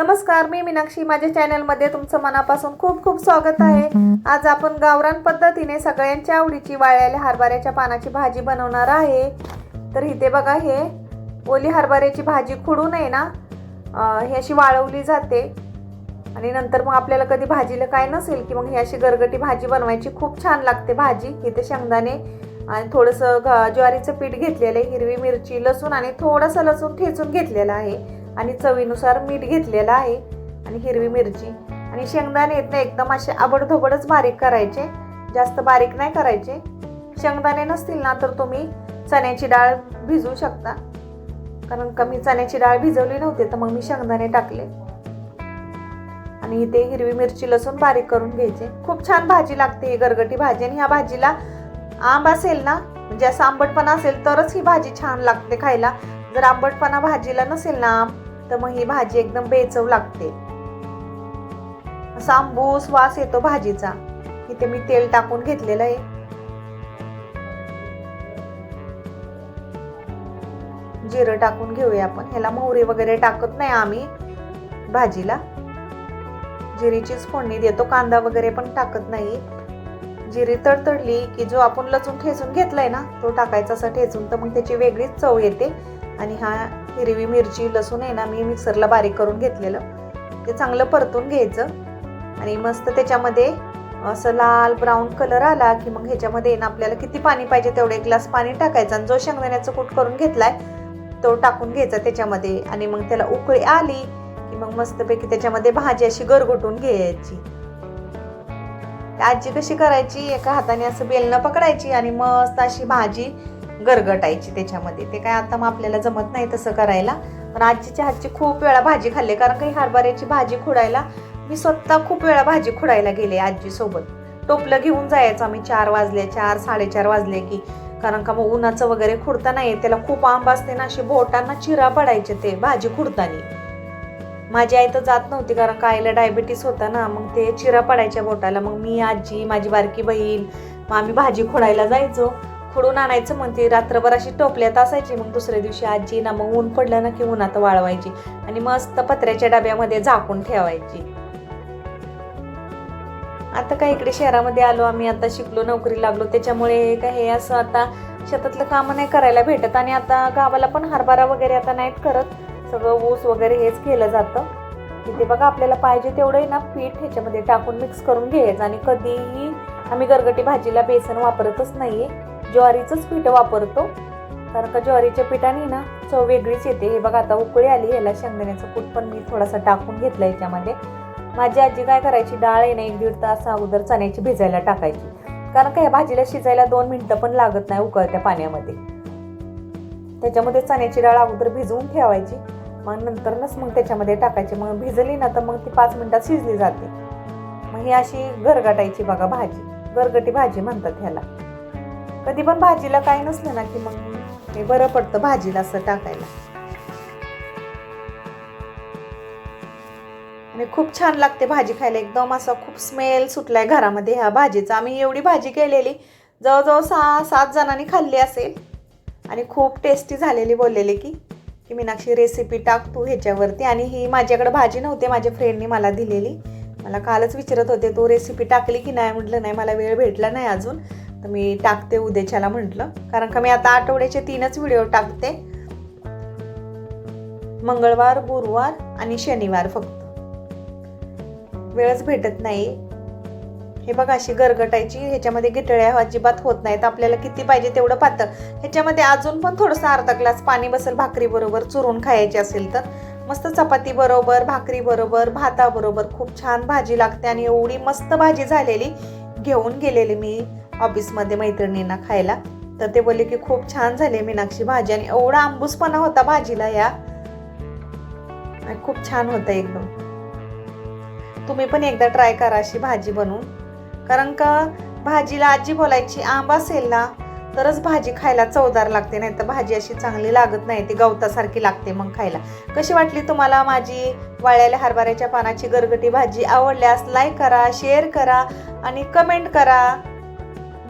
नमस्कार मी मीनाक्षी. माझ्या चॅनलमध्ये तुमचं मनापासून खूप खूप स्वागत आहे. आज आपण गावरान पद्धतीने सगळ्यांच्या आवडीची वाळलेल्या हरभऱ्याच्या पानाची भाजी बनवणार आहे. तर इथे बघा हे ओली हरभऱ्याची भाजी खुडून आहे ना ही अशी वाळवली जाते. आणि नंतर मग आपल्याला कधी भाजीला काय नसेल की मग ही अशी गरगटी भाजी बनवायची. खूप छान लागते भाजी. इथे शेंगदाणे आणि थोडंसं घ ज्वारीचं पीठ घेतलेलं आहे. हिरवी मिरची लसूण आणि थोडंसं लसूण ठेचून घेतलेलं आहे. आणि चवीनुसार मीठ घेतलेलं आहे आणि हिरवी मिरची. आणि शेंगदाणे येत नाही एकदम असे आबडधोबडच बारीक करायचे. जास्त बारीक नाही करायचे. शेंगदाणे नसतील ना तर तुम्ही चण्याची डाळ भिजवू शकता. कारण कमी चण्याची डाळ भिजवली नव्हती तर मग मी शेंगदाणे टाकले. आणि इथे हिरवी मिरची लसूण बारीक करून घ्यायचे. खूप छान भाजी लागते ही गरगटी भाजी. आणि ह्या भाजीला आंब असेल ना म्हणजे असं आंबटपणा असेल तरच ही भाजी छान लागते खायला. जर आंबटपणा भाजीला नसेल ना आंब तर मग ही भाजी एकदम बेचव लागते. असा आंबूस वास येतो भाजीचा. इथे मी तेल टाकून घेतलेलं आहे. जिरं टाकून घेऊया आपण. ह्याला मोहरी वगैरे टाकत नाही आम्ही भाजीला. जिरीचीच फोडणी देतो. कांदा वगैरे पण टाकत नाही. जिरी तडतडली की जो आपण लसूण ठेचून घेतलाय ना तो टाकायचा असा ठेचून तर मग त्याची वेगळीच चव येते. आणि हा हिरवी मिरची लसूण आहे ना मी मिक्सरला बारीक करून घेतलेलं. ते चांगलं परतून घ्यायचं. आणि मस्त त्याच्यामध्ये असं लाल ब्राऊन कलर आला की मग ह्याच्यामध्ये ना आपल्याला किती पाणी पाहिजे तेवढे एक ग्लास पाणी टाकायचं आणि जो शेंगदाण्याचं कूट करून घेतलाय तो टाकून घ्यायचा त्याच्यामध्ये. आणि मग त्याला उकळी आली की मग मस्तपैकी त्याच्यामध्ये भाजी अशी गरगोटून घ्यायची. आजी कशी करायची? एका हाताने असं बेलणं पकडायची आणि मस्त अशी भाजी गरगटायची त्याच्यामध्ये. ते काय आता मग आपल्याला जमत नाही तसं करायला. पण आजीच्या हातची खूप वेळा भाजी खाल्ली. कारण काही हरभऱ्याची भाजी खुडायला मी स्वतः खूप वेळा भाजी खुडायला गेले आजीसोबत. टोपलं घेऊन जायचं आम्ही चार वाजले चार साडेचार वाजले की. कारण का मग उन्हाचं वगैरे खुडता नाही. त्याला खूप आंब असते ना अशी बोटांना चिरा पडायचे ते भाजी खुडताना. माझी आई तर जात नव्हती कारण का आईला डायबिटीस होता ना मग ते चिरा पडायच्या बोटाला. मग मी आजी माझी बारकी बहीण मग आम्ही भाजी खोडायला जायचो. खोडून आणायचं मग ती रात्रभर अशी टोपल्यात असायची. मग दुसऱ्या दिवशी आजी ना मग ऊन पडलं ना की उन्हात वाळवायची आणि मस्त पत्र्याच्या डब्यामध्ये झाकून ठेवायची. आता काय इकडे शहरामध्ये आलो आम्ही आता शिकलो नोकरी लागलो. त्याच्यामुळे काय हे असं आता शेतातलं कामं नाही करायला भेटत आणि आता गावाला पण हरभरा वगैरे आता नाहीत करत. सगळं ऊस वगैरे हेच केलं जातं. तिथे बघा आपल्याला पाहिजे तेवढं ना पीठ ह्याच्यामध्ये टाकून मिक्स करून घ्यायचं. आणि कधीही आम्ही गरगटी भाजीला बेसन वापरतच नाही आहे ज्वारीचंच पीठ वापरतो. कारण का ज्वारीच्या पिठाने ना चव वेगळीच येते. हे बघा आता उकळी आली ह्याला शेंगदाण्याचं कूट पण मी थोडासा टाकून घेतला याच्यामध्ये. माझी आजी काय करायची डाळ आहे ना एक दीड तास अगोदर चण्याची भिजायला टाकायची. कारण का ह्या भाजीला शिजायला दोन मिनटं पण लागत नाही उकळत्या पाण्यामध्ये. त्याच्यामध्ये चण्याची डाळ अगोदर भिजवून ठेवायची. मग नंतरच मग त्याच्यामध्ये टाकायची. मग भिजली ना तर मग ती पाच मिनटात शिजली जाते. मग ही अशी गरगटायची बघा भाजी. गरगटी भाजी म्हणतात ह्याला. कधी पण भाजीला काही नसलं ना की मग हे बरं पडतं भाजीला असं टाकायला. आणि खूप छान लागते भाजी खायला. एकदम असा खूप स्मेल सुटलाय घरामध्ये ह्या भाजीचा. आम्ही एवढी भाजी केलेली. जवळजवळ सहा सात जणांनी खाल्ली असेल. आणि खूप टेस्टी झालेली बोललेली की की मीनाक्षी रेसिपी टाक तू ह्याच्यावरती. आणि ही माझ्याकडे भाजी नव्हती माझ्या फ्रेंडनी मला दिलेली. मला कालच विचारत होते तू रेसिपी टाकली की नाही? म्हटलं नाही मला वेळ भेटला नाही अजून. तर मी टाकते उद्याच्याला म्हटलं. कारण का मी आता आठवड्याचे तीनच व्हिडिओ टाकते. मंगळवार गुरुवार आणि शनिवार फक्त. वेळच भेटत नाही. हे बघा अशी गरगटायची ह्याच्यामध्ये गिटळ्या अजिबात होत नाहीत. आपल्याला किती पाहिजे तेवढं पातळ. ह्याच्यामध्ये अजून पण थोडंसं अर्धा ग्लास पाणी बसेल भाकरीबरोबर चुरून खायची असेल तर. मस्त चपाती बरोबर भाकरी बरोबर भाताबरोबर खूप छान भाजी लागते आणि एवढी मस्त भाजी झालेली घेऊन गेलेली मी. ऑफिसमध्ये मैत्रिणींना खायला. तर ते बोलले की खूप छान झाले मीनाक्षी भाजी आणि एवढा आंबूसपणा होता भाजीला या. खूप छान होतं एकदम. तुम्ही पण एकदा ट्राय करा अशी भाजी बनवून. कारण का भाजीला आजी बोलायची आंबा असेल ना तरच भाजी खायला चवदार लागते नाही तर भाजी अशी चांगली लागत नाही ती गवतासारखी लागते मग खायला. कशी वाटली तुम्हाला माझी वाळ्याल्या हरभऱ्याच्या पानाची गरगटी भाजी? आवडल्यास लाईक करा शेअर करा आणि कमेंट करा.